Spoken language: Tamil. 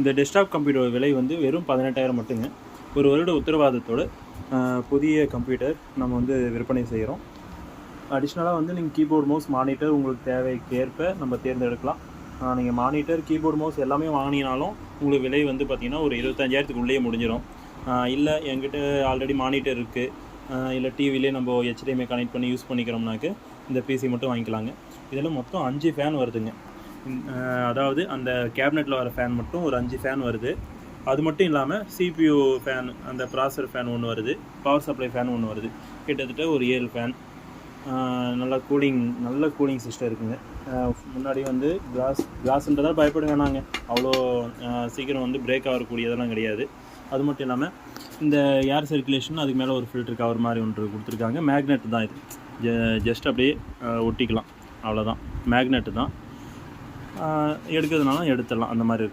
இந்த டெஸ்க்டாப் கம்ப்யூட்டர் விலை வந்து வெறும் பதினெட்டாயிரம் மட்டுங்க. ஒரு வருட உத்தரவாதத்தோடு புதிய கம்ப்யூட்டர் நம்ம வந்து விற்பனை செய்கிறோம் அடிஷ்னலாக வந்து நீங்கள் கீபோர்ட் மவுஸ் மானிட்டர் உங்களுக்கு தேவைக்கேற்ப நம்ம தேர்ந்தெடுக்கலாம். நீங்கள் மானிட்டர் கீபோர்ட் மவுஸ் எல்லாமே வாங்கினாலும் உங்களுக்கு விலை வந்து பார்த்திங்கன்னா ஒரு இருபத்தஞ்சாயிரத்துக்கு உள்ளே முடிஞ்சிடும் இல்லை என்கிட்ட ஆல்ரெடி மானிட்டர் இருக்குது இல்லை டிவிலே நம்ம ஹெச்டிஎம்ஐ கனெக்ட் பண்ணி யூஸ் பண்ணிக்கிறோம்னாக்க இந்த பிசி மட்டும் வாங்கிக்கலாங்க. இதில் மொத்தம் அஞ்சு ஃபேன் வருதுங்க. அதாவது அந்த கேபினெட்டில் வர ஃபேன் மட்டும் ஒரு அஞ்சு ஃபேன் வருது. அது மட்டும் இல்லாமல் சிபியூ ஃபேன் அந்த ப்ராசர் ஃபேன் ஒன்று வருது. பவர் சப்ளை ஃபேன் ஒன்று வருது. கிட்டத்தட்ட ஒரு ஏழு ஃபேன் நல்லா கூலிங் நல்ல கூலிங் சிஸ்டம் இருக்குங்க. முன்னாடி வந்து கிளாஸ் கிளாஸ்ன்றதால் பயப்பட வேணாங்க அவ்வளோ சீக்கிரம் வந்து பிரேக் ஆகக்கூடியதெல்லாம் கிடையாது. அது மட்டும் இல்லாமல் இந்த ஏர் சர்க்குலேஷன் அதுக்கு மேலே ஒரு ஃபில்டர் கவர் மாதிரி ஒன்று கொடுத்துருக்காங்க. மேக்னெட் தான் இது. ஜஸ்ட் அப்படியே ஒட்டிக்கலாம். அவ்வளோதான் மேக்னெட்டு தான். எடுக்கிறதுனாலும் எடுத்துடலாம். அந்த மாதிரி இருக்கும்.